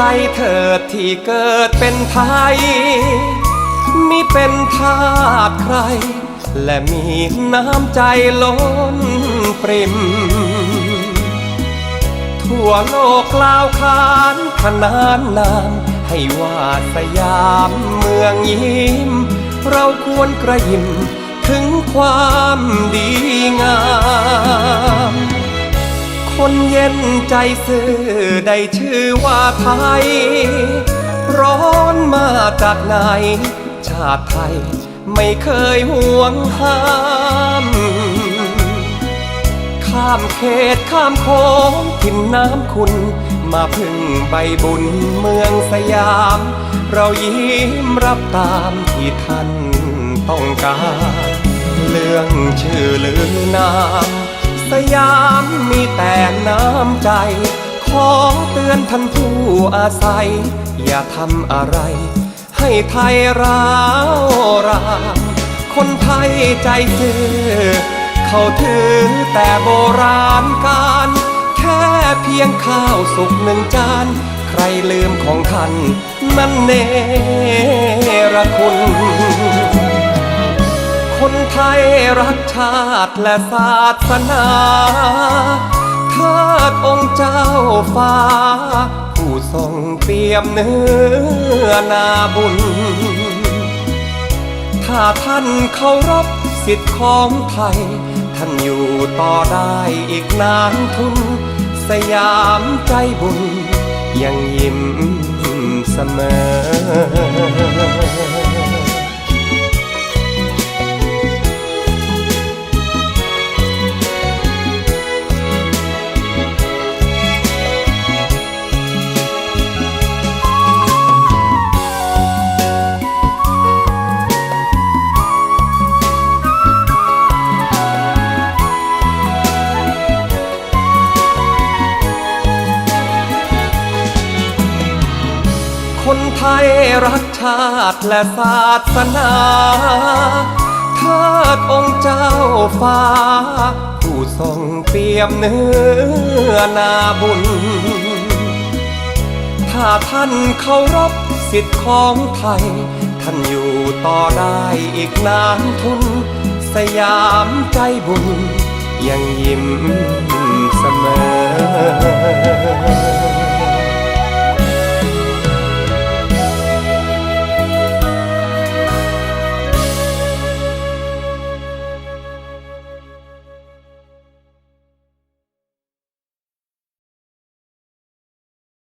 ใจเถิดที่เกิดเป็นไทย มิเป็นทาสใคร และมีน้ำใจล้นปริม ทั่วโลกกล่าวขานขนานนามให้ว่าสยามเมืองยิ้ม เราควรกระยิมถึงความดีงาม คนเย็นใจซื่อได้ชื่อว่าไทย ร้อนมาจากไหน ชาติไทยไม่เคยห่วงห้าม ข้ามเขตข้ามโค้งกินน้ำคุณ มาพึ่งใบบุญเมืองสยาม เรายิ้มรับตามที่ท่านต้องการ เรื่องชื่อลือนาม สยามมีแต่น้ำใจ ขอเตือนท่านผู้อาศัย อย่าทำอะไร ให้ไทยร้าวรานคนไทยใจซื่อเขาถือแต่โบราณการ แค่เพียงข้าวสุกหนึ่งจาน ใครลืมของท่าน นั่นเนรคุณ คนไทยรักชาติและศาสนาเทิดองค์เจ้าฟ้า ผู้ทรงเตรียมเนื้อนาบุญ ถ้าท่านเคารพสิทธิ์ของไทย ท่านอยู่ต่อได้อีกนานทุน สยามใจบุญ ยังยิ้มเสมอ ไทยรักชาติและศาสนาเทิดองค์เจ้าฟ้า ผู้ทรงเตรียมเนื้อนาบุญ ถ้าท่านเคารพสิทธิ์ของไทย ท่านอยู่ต่อได้อีกนานทุน สยามใจบุญยังยิ้ม